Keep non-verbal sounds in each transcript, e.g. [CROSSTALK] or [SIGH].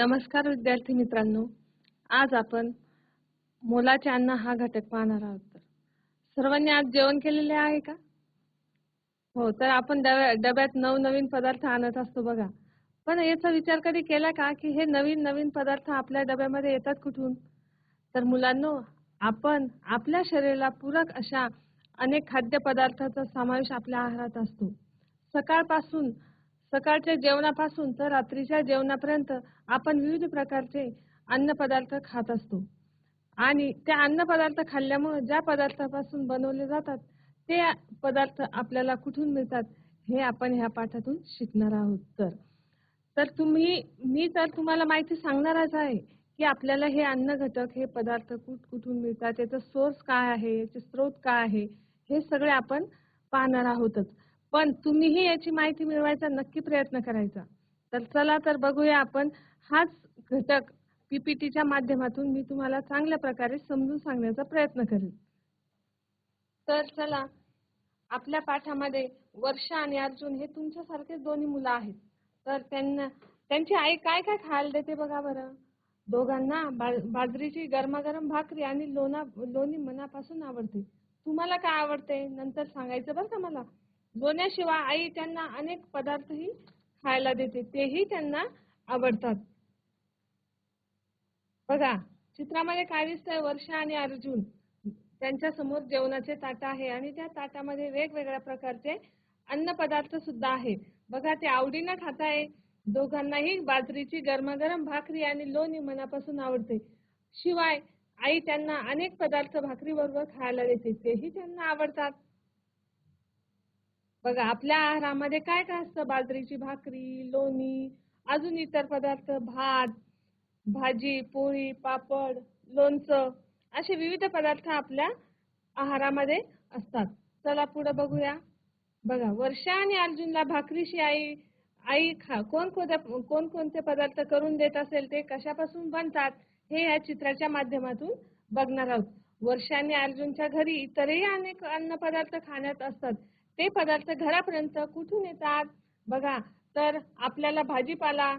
नमस्कार विद्यार्थी मित्रांनो. आज आपण मोलाचे अन्न हा घटक पाहणार आहोत. तर सर्वांनी आज जेवण केलेले आहे का? हो तर आपण डब्या- डब्यात नवनवीन पदार्थ आणत असतो बघा. पण याचा विचार कधी केला का की हे नवीन नवीन पदार्थ आपल्या डब्यामध्ये येतात कुठून? तर मुलांनो आपण आपल्या शरीराला पूरक अशा अनेक खाद्यपदार्थाचा समावेश आपल्या आहारात असतो. सकाळपासून सकाळच्या जेवणापासून तर रात्रीच्या जेवणापर्यंत आपण विविध प्रकारचे अन्नपदार्थ खात असतो. आणि त्या अन्नपदार्थ खाल्ल्यामुळे ज्या पदार्थापासून बनवले जातात ते पदार्थ आपल्याला कुठून मिळतात हे आपण ह्या पाठातून शिकणार आहोत. तर तर तुम्ही मी तर तुम्हाला माहिती सांगणारच आहे की आपल्याला हे अन्न घटक हे पदार्थ कुठ कुठून मिळतात याचा सोर्स काय आहे याचे स्रोत काय आहे हे सगळे आपण पाहणार आहोतच. पण तुम्हीही याची माहिती मिळवायचा नक्की प्रयत्न करायचा. तर चला तर बघूया आपण हाच घटक पीपीटीच्या माध्यमातून मी तुम्हाला चांगल्या प्रकारे समजून सांगण्याचा प्रयत्न करेन. तर चला आपल्या पाठामध्ये वर्षा आणि अर्जुन हे तुमच्यासारखेच दोन्ही मुलं आहेत. तर त्यांना त्यांची आई काय काय खायला देते बघा बरं? दोघांना बा- बाजरीची गरमागरम भाकरी आणि लोणा लोणी मनापासून आवडते. तुम्हाला काय आवडते? नंतर सांगायचं बरं का मला? लोण्याशिवाय आई त्यांना अनेक पदार्थही खायला देते. तेही त्यांना आवडतात. बघा चित्रामध्ये काय दिसतंय? वर्षा आणि अर्जुन त्यांच्यासमोर जेवणाचे ताट आहे आणि त्या ताटामध्ये वेगवेगळ्या प्रकारचे अन्न पदार्थ सुद्धा आहे. बघा ते आवडीनं खाताय. दोघांनाही बाजरीची गरमागरम भाकरी आणि लोणी मनापासून आवडते. शिवाय आई त्यांना अनेक पदार्थ भाकरी बरोबर खायला देते. तेही त्यांना आवडतात. बघा आपल्या आहारामध्ये काय काय असतं? बाजरीची भाकरी लोणी अजून इतर पदार्थ भात भाजी पोळी पापड लोणचं असे विविध पदार्थ आपल्या आहारामध्ये असतात. चला पुढे बघूया. बघा वर्षा आणि अर्जुनला भाकरीशी आई आई खा कोण कोणकोणते पदार्थ करून देत असेल ते कशापासून बनतात हे या चित्राच्या माध्यमातून बघणार आहोत. वर्षाने अर्जुनच्या घरी इतरही अनेक अन्न पदार्थ खाण्यात असतात. ते पदार्थ घरापर्यंत कुठून येतात? बघा तर आपल्याला भाजीपाला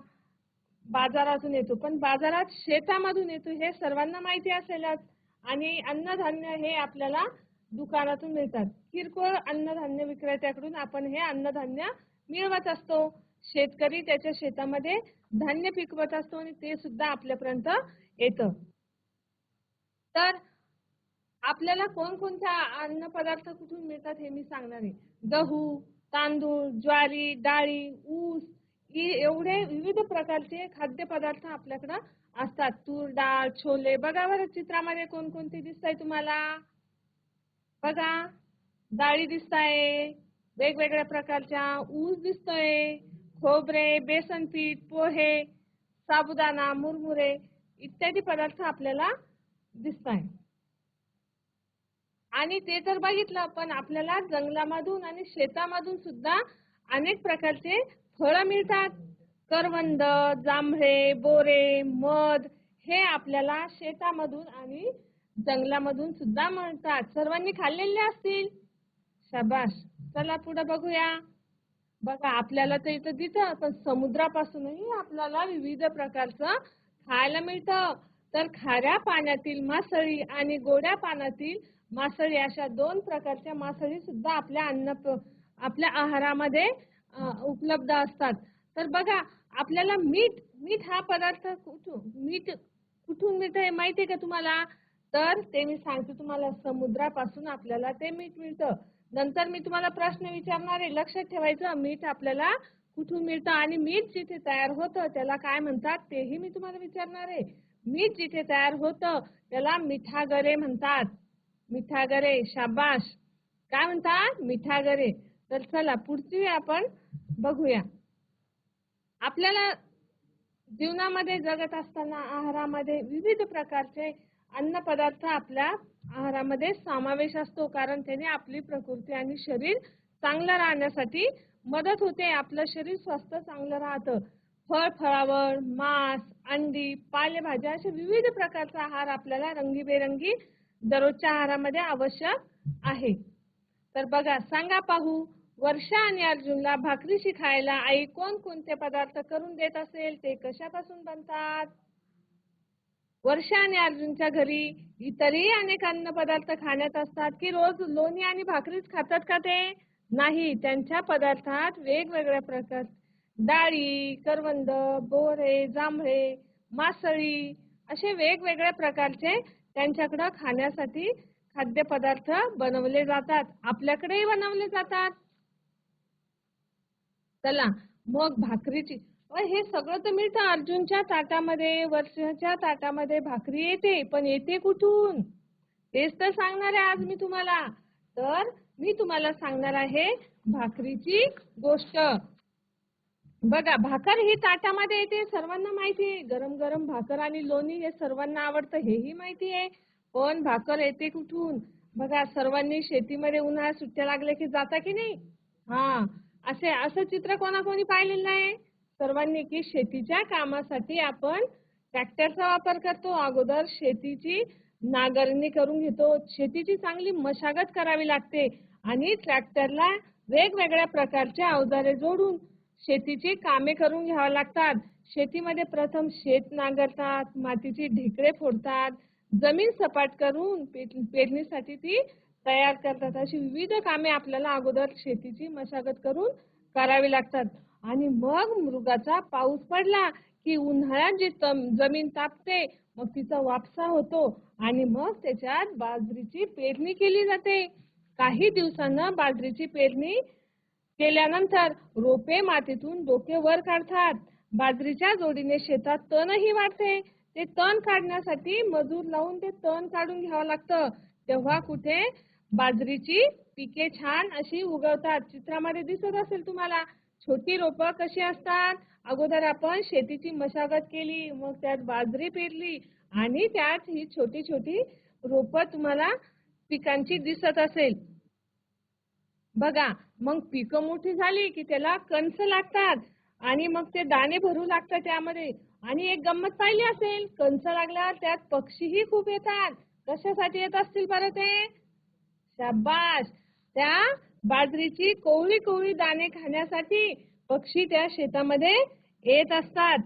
बाजारातून येतो पण बाजारात शेतामधून येतो हे सर्वांना माहिती असेलच. आणि अन्नधान्य हे आपल्याला दुकानातून मिळतात. किरकोळ अन्नधान्य विक्रेत्याकडून आपण हे अन्नधान्य मिळवत असतो. शेतकरी त्याच्या शेतामध्ये धान्य पिकवत असतो आणि ते सुद्धा आपल्यापर्यंत येतं. तर आपल्याला कोणकोणत्या अन्न पदार्थ कुठून मिळतात हे मी सांगणार आहे. गहू तांदूळ ज्वारी डाळी ऊस एवढे विविध प्रकारचे खाद्यपदार्थ आपल्याकडं असतात. तूर डाळ छोले. बघा बरं चित्रामध्ये कोणकोणते दिसताय तुम्हाला? बघा. डाळी दिसताय. वेगवेगळ्या प्रकारच्या. ऊस दिसतोय. खोबरे बेसन पीठ पोहे साबुदाणा मुरमुरे इत्यादी पदार्थ आपल्याला दिसताय आणि ते तर बघितलं पण आपल्याला जंगलामधून आणि शेतामधून सुद्धा अनेक प्रकारचे फळं मिळतात. करवंद जांभळे बोरे मध हे आपल्याला शेतामधून आणि जंगलामधून सुद्धा मिळतात. सर्वांनी खाल्लेले असतील? शाबाश चला पुढे बघूया. बघा आपल्याला तर इथं दिसतं पण समुद्रापासूनही आपल्याला विविध प्रकारचं खायला मिळतं. तर खाऱ्या पाण्यातील मासळी आणि गोड्या पाण्यातील मासळी अशा दोन प्रकारच्या मासळी सुद्धा आपल्या अन्न आपल्या आहारामध्ये उपलब्ध असतात. तर बघा आपल्याला मीठ मीठ हा पदार्थ कुठून मीठ कुठून मिळतं हे माहिती आहे का तुम्हाला? तर ते मी सांगते तुम्हाला समुद्रापासून आपल्याला ते मीठ मिळतं. नंतर मी तुम्हाला प्रश्न विचारणार आहे लक्षात ठेवायचं मीठ आपल्याला कुठून मिळतं आणि मीठ जिथे तयार होतं त्याला काय म्हणतात तेही मी तुम्हाला विचारणार आहे. मीठ जिथे तयार होतं त्याला मिठागरे म्हणतात. मिठागरे शाबाश. काय म्हणतात मिठागरे. तर चला पुढची आपण बघूया. आपल्याला जीवनामध्ये जगत असताना आहारामध्ये विविध प्रकारचे अन्न पदार्थ आपल्या आहारामध्ये समावेश असतो. कारण त्याने आपली प्रकृती आणि शरीर चांगलं राहण्यासाठी मदत होते. आपलं शरीर स्वस्थ चांगलं राहतं. फळ फळावळ मांस अंडी पालेभाज्या असे विविध प्रकारचा आहार आपल्याला रंगीबेरंगी दररोजच्या आहारामध्ये आवश्यक आहे. तर बघा सांगा पाहू वर्षा आणि अर्जुनला भाकरीशी खायला आई कोण कोणते पदार्थ करून देत असेल ते कशापासून बनतात? वर्षा आणि अर्जुनच्या घरी इतरही अनेक अन्न पदार्थ खाण्यात असतात की रोज लोणी आणि भाकरीच खातात का ते? नाही त्यांच्या पदार्थात वेगवेगळ्या प्रकार डाळी करवंद बोरे जांभळे मासळी असे वेगवेगळ्या प्रकारचे त्यांच्याकडं खाण्यासाठी खाद्यपदार्थ बनवले जातात. आपल्याकडेही बनवले जातात. चला मग भाकरीची. हे सगळं तर मिळतं. अर्जुनच्या ताटामध्ये वर्षाच्या ताटामध्ये भाकरी येते पण येते कुठून? तेच तर सांगणार आहे आज मी तुम्हाला. तर मी तुम्हाला सांगणार आहे भाकरीची गोष्ट. बघा भाकर ही ताटामध्ये येते सर्वांना माहिती आहे. गरम गरम भाकर आणि लोणी हे सर्वांना आवडतं हेही माहिती आहे. पण भाकर येते कुठून? बघा सर्वांनी शेतीमध्ये उन्हाळ्यात सुट्ट्या लागल्या की जाता की नाही? हा. असे असं चित्र कोणाकोणी पाहिलेलं आहे सर्वांनी की शेतीच्या कामासाठी आपण ट्रॅक्टरचा वापर करतो. अगोदर शेतीची नांगरणी करून घेतो. शेतीची चांगली मशागत करावी लागते आणि ट्रॅक्टरला वेगवेगळ्या प्रकारच्या अवजारे जोडून शेतीची कामे करून घ्यावी लागतात. शेतीमध्ये प्रथम शेत नांगरतात मातीची ढेकळे फोडतात जमीन सपाट करून पेट- पेरणीसाठी ती तयार करतात. अशी विविध कामे आपल्याला अगोदर शेतीची मशागत करून करावी लागतात. आणि मग मृगाचा पाऊस पडला की उन्हाळ्यात जी तम- जमीन तापते मग तिचा वापसा होतो आणि मग त्याच्यात बाजरीची पेरणी केली जाते. काही दिवसांना बाजरीची पेरणी केल्यानंतर रोपे मातीतून डोके वर काढतात. बाजरीच्या जोडीने शेतात तणही वाढते. ते तण काढण्यासाठी मजूर लावून ते तण काढून घ्यावं लागतं. तेव्हा कुठे बाजरीची पिके छान अशी उगवतात. चित्रामध्ये दिसत असेल तुम्हाला छोटी रोपं कशी असतात? अगोदर आपण शेतीची मशागत केली मग त्यात बाजरी पेरली आणि त्यात ही छोटी छोटी रोपं तुम्हाला पिकांची दिसत असेल. बघा मग पिकं मोठी झाली की त्याला कणस लागतात आणि मग ते दाणे भरू लागतात त्यामध्ये. आणि एक गंमत पाहिली असेल कणस लागल्यावर त्यात पक्षीही खूप येतात. कशासाठी येत असतील बरं ते? शाबाश त्या बाजरीची कोवळी कोवळी दाणे खाण्यासाठी पक्षी त्या शेतामध्ये येत असतात.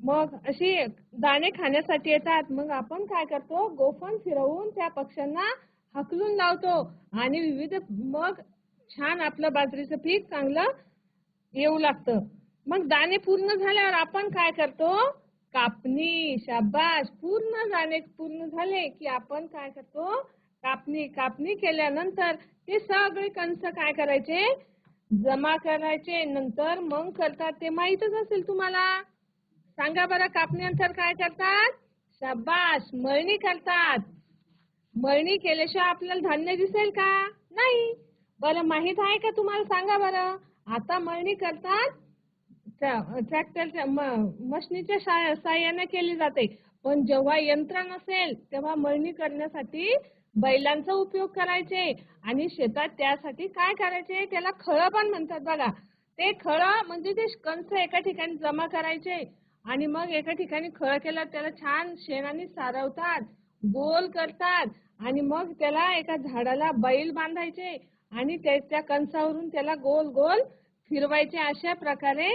मग अशी दाणे खाण्यासाठी येतात. मग आपण काय करतो? गोफण फिरवून त्या पक्ष्यांना हकलून लावतो. आणि विविध मग छान आपलं बाजरीचं पीक चांगलं येऊ लागतं. मग दाणे पूर्ण झाल्यावर आपण काय करतो? कापणी शाबाश पूर्ण दाणे पूर्ण झाले की आपण काय करतो? कापणी कापणी केल्यानंतर ते सगळे कणस काय करायचे? जमा करायचे. नंतर मग करतात ते. माहीतच असेल तुम्हाला? सांगा बरं कापणीनंतर काय करतात? शाबाश मळणी करतात. मळणी केल्याशिवाय आपल्याला धान्य दिसेल का? नाही. बरं माहीत आहे का तुम्हाला? सांगा बरं. आता मळणी करतात ट्रॅक्टरच्या मशनीच्या साहाय्याने केली जाते. पण जेव्हा यंत्र नसेल तेव्हा मळणी करण्यासाठी बैलांचा उपयोग करायचे आणि शेतात त्यासाठी काय करायचे? त्याला खळं पण म्हणतात बघा. ते खळं म्हणजे ते कंस एका ठिकाणी जमा करायचे आणि मग एका ठिकाणी खळ केलं त्याला छान शेणाने सारवतात. गोल करतात. आणि मग त्याला एका झाडाला बैल बांधायचे आणि त्याच्या कंसावरून त्याला गोल गोल फिरवायचे. अशा प्रकारे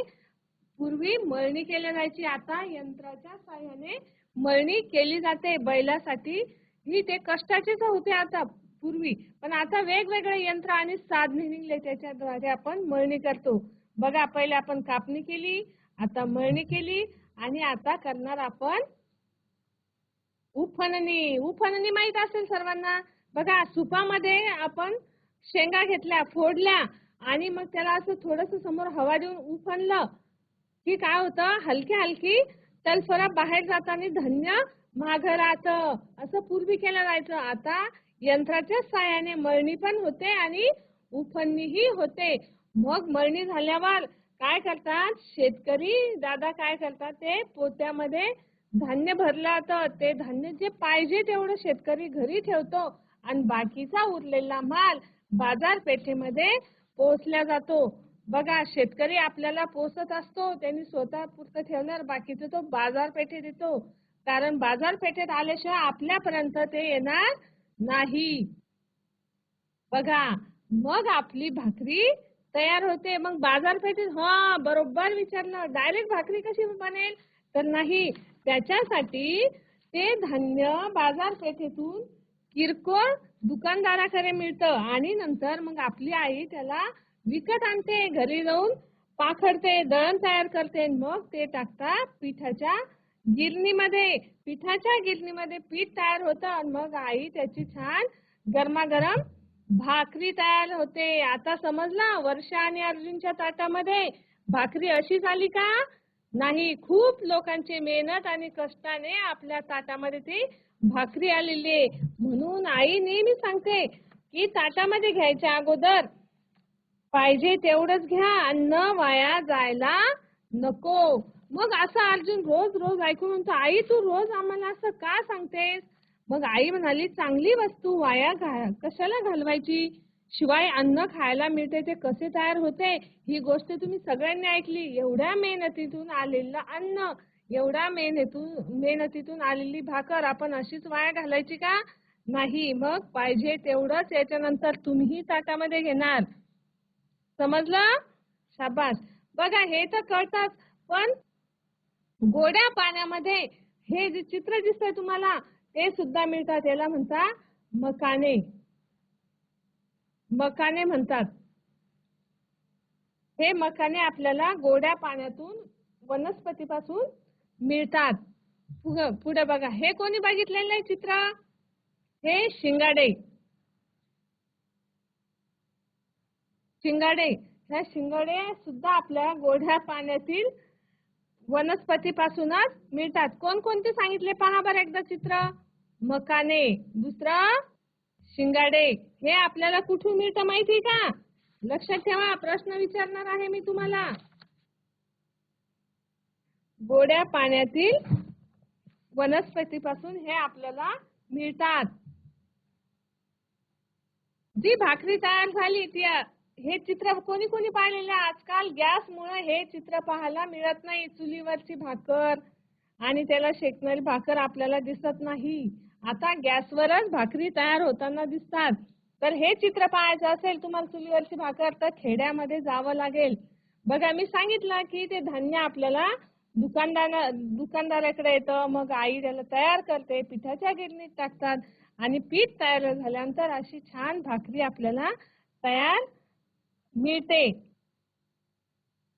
पूर्वी मळणी केली जायची. आता यंत्राच्या साह्याने मळणी केली जाते बैलासाठी. ही ते कष्टाचेच होते आता पूर्वी. पण आता वेगवेगळे यंत्र आणि साधने निघले त्याच्याद्वारे आपण मळणी करतो. बघा पहिले आपण कापणी केली आता मळणी केली आणि आता करणार आपण उफणणी उफणणी माहीत असेल सर्वांना. बघा सुपामध्ये आपण शेंगा घेतल्या फोडल्या आणि मग त्याला असं थोडस समोर हवा देऊन उफणलं. की काय होतं? हलकी हलकी तलफरा बाहेर जाताना धन्य माघरात राहतं असं पूर्वी केलं जायचं. आता यंत्राच्या साहाय्याने मळणी पण होते आणि उफणणीही होते. मग मळणी झाल्यावर काय करतात? शेतकरी दादा काय करतात? ते पोत्यामध्ये धान्य भरलं जातं ते धान्य जे पाहिजे तेवढं शेतकरी घरी ठेवतो आणि बाकीचा उरलेला माल बाजारपेठेमध्ये पोहोचला जातो. बघा शेतकरी आपल्याला पोसत असतो त्यांनी स्वतः पुरतं ठेवणार बाकीचं तो बाजारपेठेत येतो. कारण बाजारपेठेत आल्याशिवाय आपल्यापर्यंत ते येणार नाही. बघा मग आपली भाकरी तयार होते. मग बाजारपेठेत हा बरोबर विचारलं. डायरेक्ट भाकरी कशी बनेल? तर नाही. त्याच्यासाठी ते धान्य बाजारपेठेतून किरकोळ दुकानदाराकडे मिळतं आणि नंतर मग आपली आई त्याला विकत आणते घरी जाऊन पाखडते दळण तयार करते मग ते टाकतात पिठाच्या गिरणीमध्ये. पिठाच्या गिरणीमध्ये पीठ तयार होतं आणि मग आई त्याची छान गरमागरम भाकरी तयार होते. आता समजला वर्षा आणि अर्जुनच्या ताटामध्ये भाकरी अशी झाली का? नाही खूप लोकांची मेहनत आणि कष्टाने आपल्या ताटामध्ये ती भाकरी आलेली आहे. म्हणून आई नेहमी सांगते की ताटामध्ये घ्यायच्या अगोदर पाहिजे तेवढंच घ्या अन्न वाया जायला नको. मग असं अर्जुन रोज रोज ऐकून म्हणतो आई तू रोज आम्हाला असं का सांगतेस? मग आई म्हणाली चांगली वस्तू वाया घा- कशाला घालवायची? शिवाय अन्न खायला मिळते ते कसे तयार होते ही गोष्ट तुम्ही सगळ्यांनी ऐकली. एवढ्या मेहनतीतून आलेलं अन्न एवढ्या मेहनतून मेहनतीतून आलेली भाकर आपण अशीच वाया घालायची का? नाही मग पाहिजे तेवढंच याच्यानंतर तुम्ही ताटामध्ये घेणार. समजलं? शाबास. बघा हे तर कळतात पण गोड्या पाण्यामध्ये हे जे चित्र दिसतंय तुम्हाला ते सुद्धा मिळतात. याला म्हणता मकाने. मकाने म्हणतात. हे मकाने आपल्याला गोड्या पाण्यातून वनस्पतीपासून मिळतात. पुढं- पुढे बघा. हे कोणी बघितलेलं आहे चित्र? हे शिंगाडे. शिंगाडे. ह्या शिंगाडे सुद्धा आपल्या गोड्या पाण्यातील वनस्पतीपासूनच मिळतात. कोणकोणते सांगितले? पहा बरं एकदा चित्र. मकाने. दुसरं शिंगाडे हे आपल्याला कुठून मिळतं माहिती का? लक्षात ठेवा प्रश्न विचारणार आहे मी तुम्हाला. गोड्या पाण्यातील वनस्पतीपासून हे आपल्याला मिळतात. जी भाकरी तयार झाली ती हे चित्र कोणी कोणी पाहिलेलं? आजकाल गॅस मुळे हे चित्र पाहायला मिळत नाही. चुलीवरची भाकर आणि त्याला शेकणारी भाकर आपल्याला दिसत नाही. आता गॅसवरच भाकरी तयार होताना दिसतात. तर हे चित्र पाहायचं असेल तुम्हाला चुलीवरची भाकर तर खेड्यामध्ये जावं लागेल. बघा मी सांगितलं की ते धान्य आपल्याला दुकानदार दुकानदाराकडे येतं मग आई त्याला तयार करते पिठाच्या गिरणीत टाकतात आणि पीठ तयार झाल्यानंतर अशी छान भाकरी आपल्याला तयार मिळते.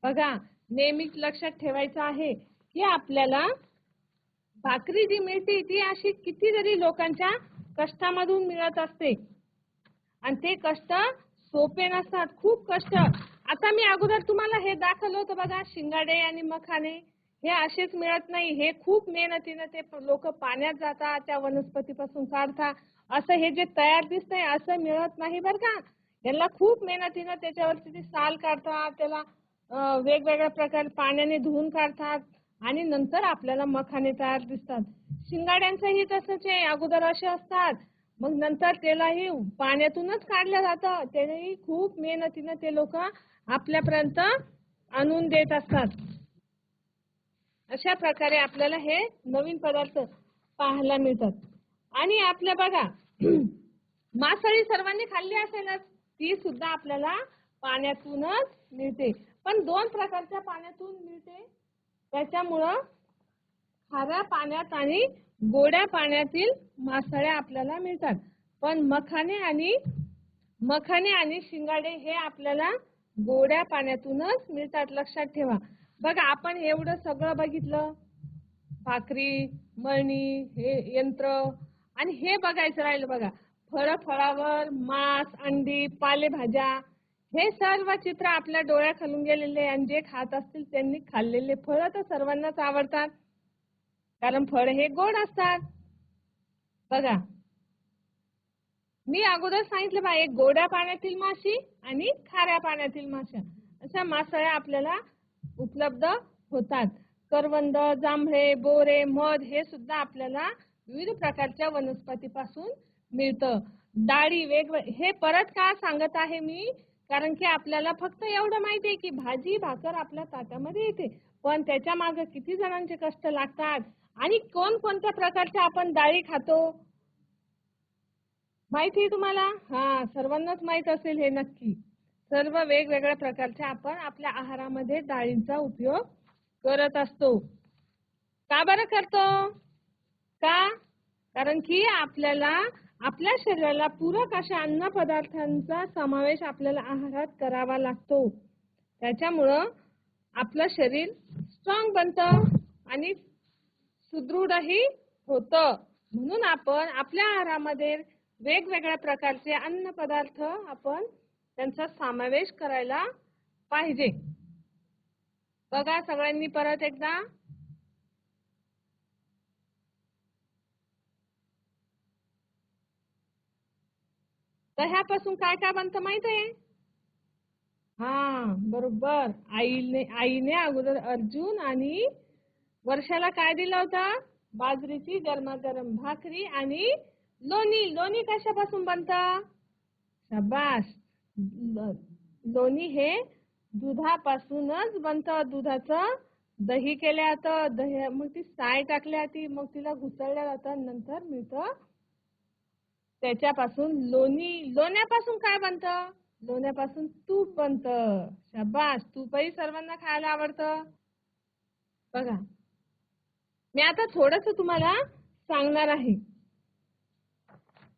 बघा नेहमीच लक्षात ठेवायचं आहे की आपल्याला भाकरी जी मिळते ती अशी कितीतरी लोकांच्या कष्टामधून मिळत असते. आणि ते कष्ट सोपे नसतात खूप कष्ट. आता मी अगोदर तुम्हाला हे दाखवलं होतं बघा शिंगाडे आणि मखाने. हे असेच मिळत नाही हे खूप मेहनतीनं ते लोक पाण्यात जातात त्या वनस्पतीपासून काढतात. असं हे जे तयार दिसतंय असं मिळत नाही बरं का. याला खूप मेहनतीनं त्याच्यावरती ती साल काढतात त्याला वेगवेगळ्या प्रकारे पाण्याने धुवून काढतात. आणि नंतर आपल्याला मखाने तयार दिसतात. शिंगाड्यांचंही तसंच आहे अगोदर असे असतात. मग नंतर त्यालाही पाण्यातूनच काढलं जातं. त्यानेही खूप मेहनतीनं ते लोक आपल्यापर्यंत आणून देत असतात. अशा प्रकारे आपल्याला हे नवीन पदार्थ पाहायला मिळतात. आणि आपल्या बघा [CLEARS THROAT] मासळी सर्वांनी खाल्ली असेलच ती सुद्धा आपल्याला पाण्यातूनच मिळते. पण दोन प्रकारच्या पाण्यातून मिळते. त्याच्यामुळं खाऱ्या पाण्यात आणि गोड्या पाण्यातील मासळ्या आपल्याला मिळतात. पण मखाने आणि मखाने आणि शिंगाडे हे आपल्याला गोड्या पाण्यातूनच मिळतात लक्षात ठेवा. बघा आपण एवढं सगळं बघितलं. भाकरी मळणी हे यंत्र. आणि हे बघायचं राहिलं बघा. फळ फळावर मांस अंडी पालेभाज्या हे सर्व चित्र आपल्या डोळ्या खालून गेलेले आणि जे खात असतील त्यांनी खाल्लेले फळ तर सर्वांनाच आवडतात. कारण फळ हे गोड असतात. बघा. मी अगोदर सांगितलं बा एक गोड्या पाण्यातील माशी आणि खाऱ्या पाण्यातील माश्या अशा मासळ्या आपल्याला उपलब्ध होतात. करवंद जांभळे बोरे मध हे सुद्धा आपल्याला विविध प्रकारच्या वनस्पतीपासून मिळतं. डाळी वेगवेगळे हे परत का सांगत आहे मी? कारण की आपल्याला फक्त एवढं माहिती आहे की भाजी भाकर आपल्या ताटामध्ये येते. पण त्याच्यामागे किती जणांचे कष्ट लागतात? आणि कोण कोणत्या प्रकारच्या आपण डाळी खातो? माहिती आहे तुम्हाला? हा सर्वांनाच माहीत असेल हे नक्की. सर्व वेगवेगळ्या प्रकारच्या आपण आपल्या आहारामध्ये डाळींचा उपयोग करत असतो. का बरं करतो? का? कारण की आपल्याला आपल्या शरीराला पूरक अशा अन्न पदार्थांचा समावेश आपल्याला आहारात करावा लागतो. त्याच्यामुळं आपलं शरीर स्ट्रॉंग बनतं आणि सुदृढही होतं. म्हणून आपण आपल्या आहारामध्ये वेगवेगळ्या प्रकारचे अन्न पदार्थ आपण त्यांचा समावेश करायला पाहिजे. बघा सगळ्यांनी परत एकदा. तर ह्यापासून काय काय बनतं माहीत आहे? हा बरोबर. आईने आईने अगोदर अर्जुन आणि वर्षाला काय दिला होता? बाजरीची गरमागरम भाकरी आणि लोणी. लोणी कशापासून बनतं? शाबास. लोणी हे दुधापासूनच बनतं. दुधाचं दही केल्या जातं. दही मग ती साय टाकल्या ती मग तिला घुसळल्या जातं नंतर मिळतं त्याच्यापासून लोणी लोण्यापासून काय बनतं? लोण्यापासून तूप बनतं. शाबास तूपही सर्वांना खायला आवडतं. बघा. मी आता थोडस तुम्हाला सांगणार आहे.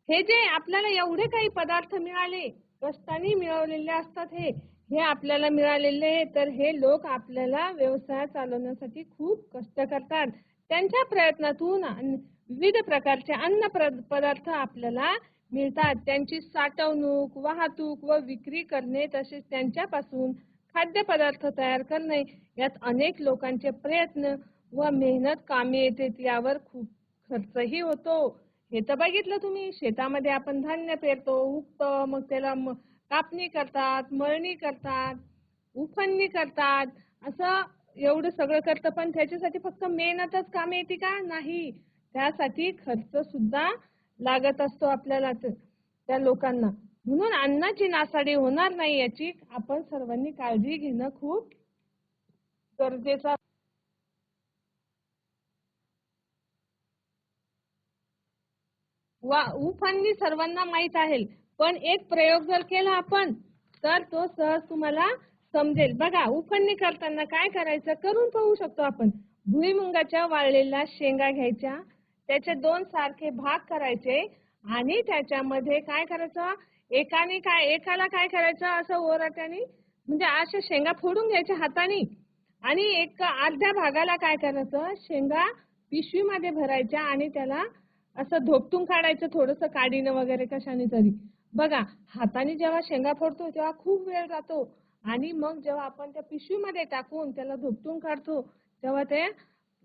हे जे आपल्याला एवढे काही पदार्थ मिळाले कष्टाने मिळवलेले असतात हे हे आपल्याला मिळालेले तर हे लोक आपल्याला व्यवसाय चालवण्यासाठी खूप कष्ट करतात. त्यांच्या प्रयत्नातून विविध प्रकारचे अन्न पदार्थ आपल्याला मिळतात. त्यांची साठवणूक वाहतूक व विक्री करणे तसेच त्यांच्यापासून खाद्यपदार्थ तयार करणे यात अनेक लोकांचे प्रयत्न व मेहनत कामी येते यावर खूप खर्चही होतो. हे तर बघितलं तुम्ही. शेतामध्ये आपण धान्य पेरतो उगतं मग त्याला कापणी करतात मळणी करतात उफणणी करतात. असं एवढं सगळं करतं पण त्याच्यासाठी फक्त मेहनतच कामी येते का? नाही. त्यासाठी खर्च सुद्धा लागत असतो आपल्याला त्या लोकांना. म्हणून अन्नाची नासाडी होणार नाही याची आपण सर्वांनी काळजी घेणं खूप गरजेचं वा उफांनी सर्वांना माहीत आहे. पण एक प्रयोग जर केला आपण तर तो सहज तुम्हाला समजेल. बघा उफणणी करताना काय करायचं? करून पाहू शकतो आपण. भुईमुंगाच्या वाळलेल्या शेंगा घ्यायच्या त्याचे दोन सारखे भाग करायचे आणि त्याच्यामध्ये काय करायचं? एकाने काय एकाला काय करायचं? असं ओराट्याने म्हणजे अशा शेंगा फोडून घ्यायच्या हाताने. आणि एक अर्ध्या भागाला काय करायचं? शेंगा पिशवीमध्ये भरायच्या आणि त्याला असं धोपटून काढायचं थोडस काडीनं वगैरे कशाने तरी. बघा हाताने जेव्हा शेंगा फोडतो तेव्हा खूप वेळ जातो. आणि मग जेव्हा आपण त्या पिशवीमध्ये टाकून त्याला धोपटून काढतो तेव्हा ते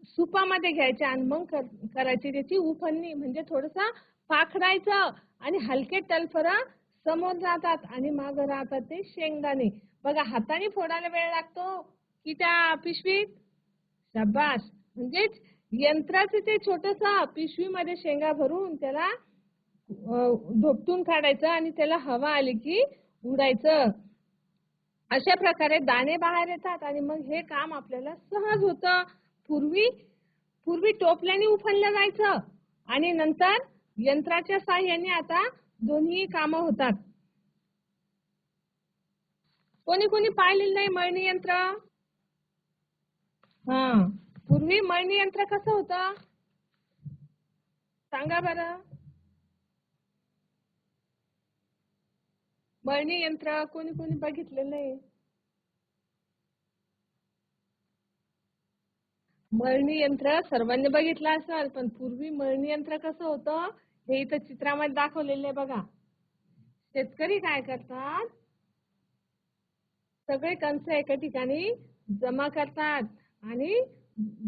सुपामध्ये घ्यायचे आणि मग कर- करायची. त्याची उफणणी म्हणजे थोडसा पाखडायचं आणि हलके टलफर समोर जातात आणि माग राहतात ते शेंगदाणे. बघा हाताने फोडायला वेळ लागतो की त्या पिशवीत? शाबास! म्हणजेच यंत्राचं ते छोटस पिशवीमध्ये शेंगा भरून त्याला अं, धोपटून काढायचं आणि त्याला हवा आली की उडायचं. अशा प्रकारे दाणे बाहेर येतात आणि मग हे काम आपल्याला सहज होतं. पूर्वी पूर्वी टोपल्याने उफणलं जायचं आणि नंतर यंत्राच्या साह्याने आता दोन्ही कामं होतात. कोणी कोणी पाहिलेलं नाही मळणी यंत्र? हा. पूर्वी मळणी यंत्र कसं होत? सांगा बर. मळणी यंत्र कोणी कोणी बघितलेलं आहे मळणी यंत्र सर्वांनी बघितलं असेल पण पूर्वी मळणी यंत्र कसं होतं? हे इथं चित्रामध्ये दाखवलेलं आहे बघा. शेतकरी काय करतात? सगळे कंस एका ठिकाणी जमा करतात आणि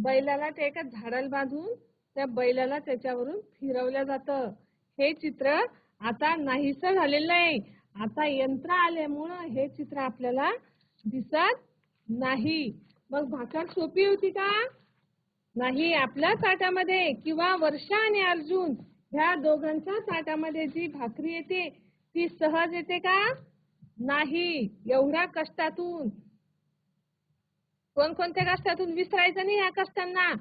बैलाला ते एका झाडाला बांधून त्या बैलाला त्याच्यावरून फिरवलं जातं. हे चित्र आता नाहीस झालेलं आहे आता यंत्र आल्यामुळं हे चित्र आपल्याला दिसत नाही. मग भाकर सोपी होती का? नाही आपल्या ताटामध्ये किंवा वर्षा आणि अर्जुन ह्या दोघांच्या ताटामध्ये जी भाकरी येते ती सहज येते का? नाही एवढ्या कष्टातून. कोणकोणत्या कष्टातून विसरायचं नाही या कष्टांना?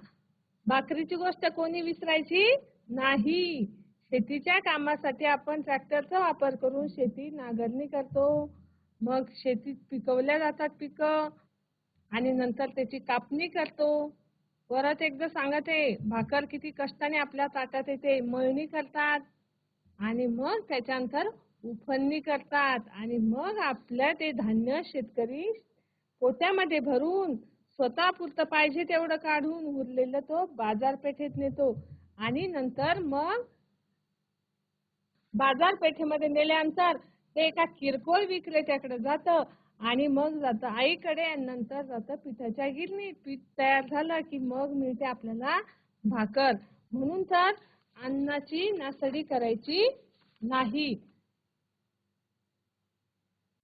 भाकरीची गोष्ट कोणी विसरायची? नाही. शेतीच्या कामासाठी आपण ट्रॅक्टरचा वापर करून शेती नांगरणी करतो. मग शेतीत पिकवल्या जातात पिकं आणि नंतर त्याची कापणी करतो. परत एकदा सांगते भाकर किती कष्टाने आपल्या ताटात येते मळणी करतात. आणि मग त्याच्यानंतर उफणणी करतात. आणि मग आपलं ते धान्य शेतकरी पोत्यामध्ये भरून स्वतः पुरतं पाहिजे तेवढं काढून उरलेलं तो बाजारपेठेत नेतो. आणि नंतर मग बाजारपेठेमध्ये नेल्यानंतर ते एका किरकोळ विक्रेत्याकडे जातं. आणि मग जातं आईकडे आणि नंतर जातं पिठाच्या गिरणीत पीठ तयार झालं की मग मिळते आपल्याला भाकर. म्हणून तर अन्नाची नासडी करायची नाही.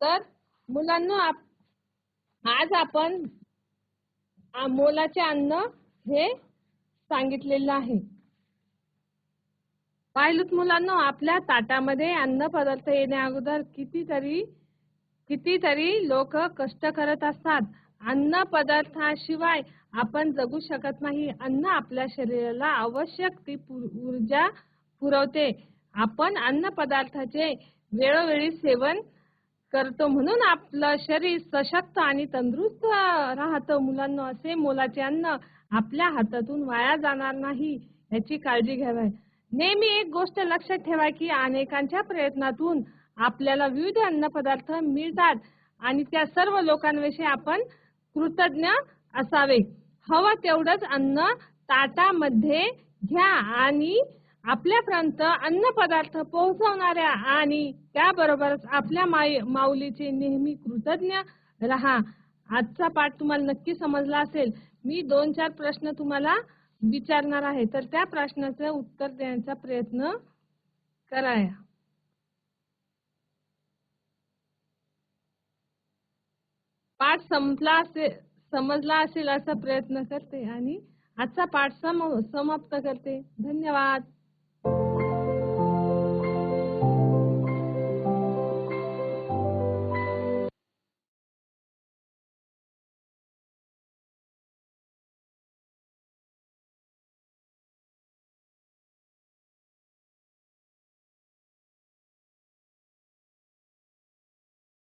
तर मुलांना आप- आज आपण मोलाचे अन्न हे सांगितलेलं आहे. पाहिलं मुलांना आपल्या ताटामध्ये अन्न पदार्थ येण्या अगोदर कितीतरी कितीतरी लोक कष्ट करत असतात. अन्न पदार्थाशिवाय आपण जगू शकत नाही. अन्न आपल्या शरीराला आवश्यक ती ऊर्जा पुरवते. आपण अन्न पदार्थाचे वेळोवेळी सेवन करतो. म्हणून आपलं शरीर सशक्त आणि तंदुरुस्त राहतं. मुलांना असे मोलाचे अन्न आपल्या हातातून वाया जाणार नाही याची काळजी घ्यावी. नेहमी एक गोष्ट लक्षात ठेवा की अनेकांच्या प्रयत्नातून आपल्याला विविध अन्न पदार्थ मिळतात आणि त्या सर्व लोकांविषयी आपण कृतज्ञ असावे. हवं तेवढंच अन्न ताटामध्ये घ्या आणि आपल्यापर्यंत अन्न पदार्थ पोहोचवणाऱ्या आणि त्याबरोबरच आपल्या माई माऊलीचे नेहमी कृतज्ञ राहा. आजचा पाठ तुम्हाला नक्की समजला असेल. मी दोन चार प्रश्न तुम्हाला विचारणार आहे. तर त्या प्रश्नाचं उत्तर देण्याचा प्रयत्न कराया. पाठ संपला असेल समजला असेल असा प्रयत्न करते आणि आजचा पाठ सम समाप्त करते. धन्यवाद.